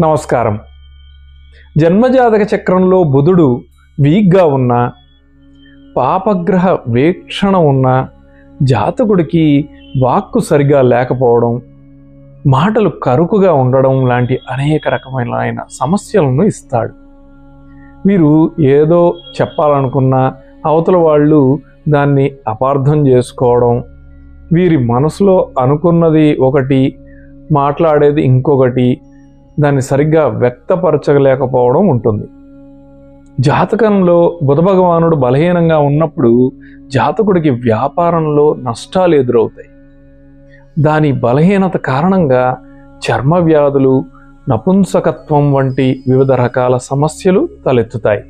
నమస్కారం. జన్మజాతక చక్రంలో బుధుడు వీక్గా ఉన్న పాపగ్రహ వీక్షణ ఉన్న జాతకుడికి వాక్కు సరిగా లేకపోవడం మాటలు కరుకుగా ఉండడం లాంటి అనేక రకమైన ఆయన సమస్యలను ఇస్తాడు. మీరు ఏదో చెప్పాలనుకున్న అవతల వాళ్ళు దాన్ని అపార్థం చేసుకోవడం వీరి మనసులో అనుకున్నది ఒకటి మాట్లాడేది ఇంకొకటి దాన్ని సరిగ్గా వ్యక్తపరచలేకపోవడం ఉంటుంది. జాతకంలో బుధ భగవానుడు బలహీనంగా ఉన్నప్పుడు జాతకుడికి వ్యాపారంలో నష్టాలు ఎదురవుతాయి. దాని బలహీనత కారణంగా చర్మ వ్యాధులు నపుంసకత్వం వంటి వివిధ రకాల సమస్యలు తలెత్తుతాయి.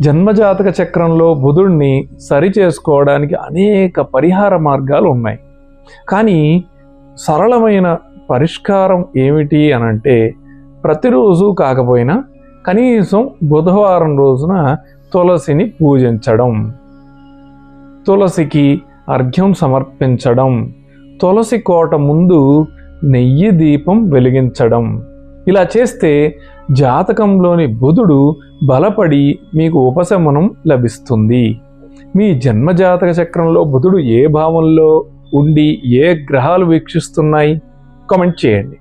జన్మజాతక చక్రంలో బుధుడిని సరి చేసుకోవడానికి అనేక పరిహార మార్గాలు ఉన్నాయి. కానీ సరళమైన పరిష్కారం ఏమిటి అనంటే ప్రతిరోజు కాకపోయినా కనీసం బుధవారం రోజున తులసిని పూజించడం తులసికి అర్ఘ్యం సమర్పించడం తులసి కోట ముందు నెయ్యి దీపం వెలిగించడం. ఇలా చేస్తే జాతకంలోని బుధుడు బలపడి మీకు ఉపశమనం లభిస్తుంది. మీ జన్మజాతక చక్రంలో బుధుడు ఏ భావంలో ఉండి ఏ గ్రహాలు వీక్షిస్తున్నాయి? కామెంట్ చేయండి.